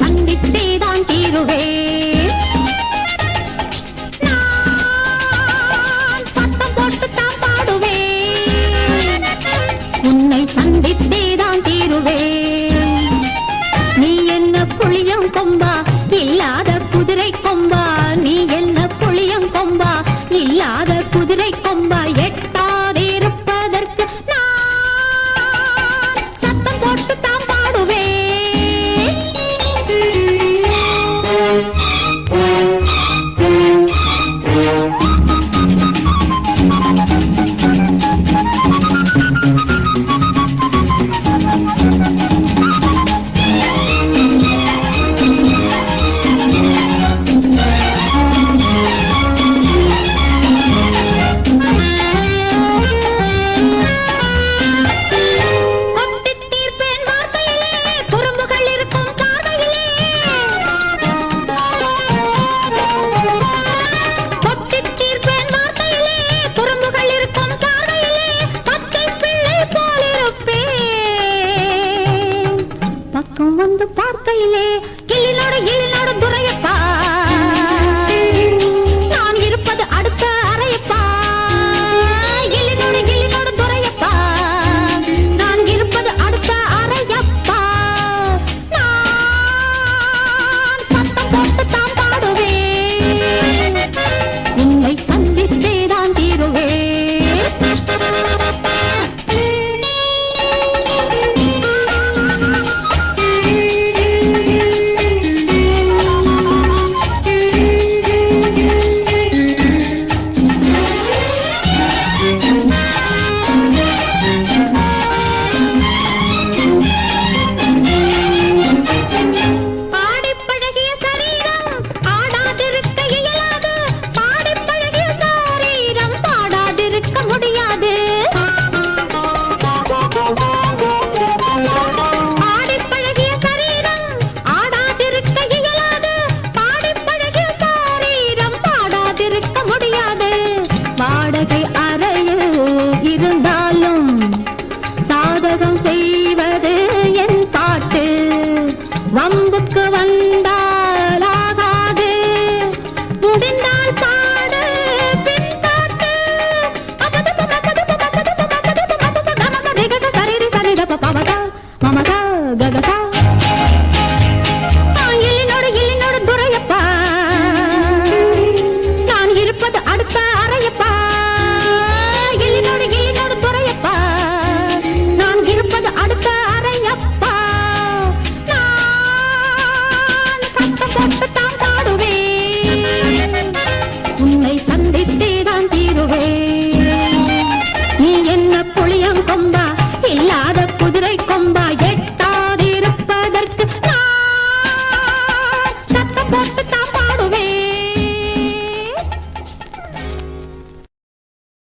சந்தித்தேதான் தீருவேன் சத்தம் போட்டுத்தான் பாடுவேன் உன்னை நீ என்ன புளியம் கொம்பா இல்லாத குதிரை கொம்பா. நீ என்ன புளியம் கொம்பா இல்லாத குதிரை கொம்பா. எட்டாதிருப்பதற்கு நான் சத்தம் போட்டுத்தான் வந்து பார்க்கையிலே கிளினோட கிளினோட துறையப்பா. நான் இருப்பது அடுத்த அறையப்பா. கிளினோட கிளினோட துறையப்பா. நான் இருப்பது அடுத்த அறையப்பா. சத்தம் போட்டு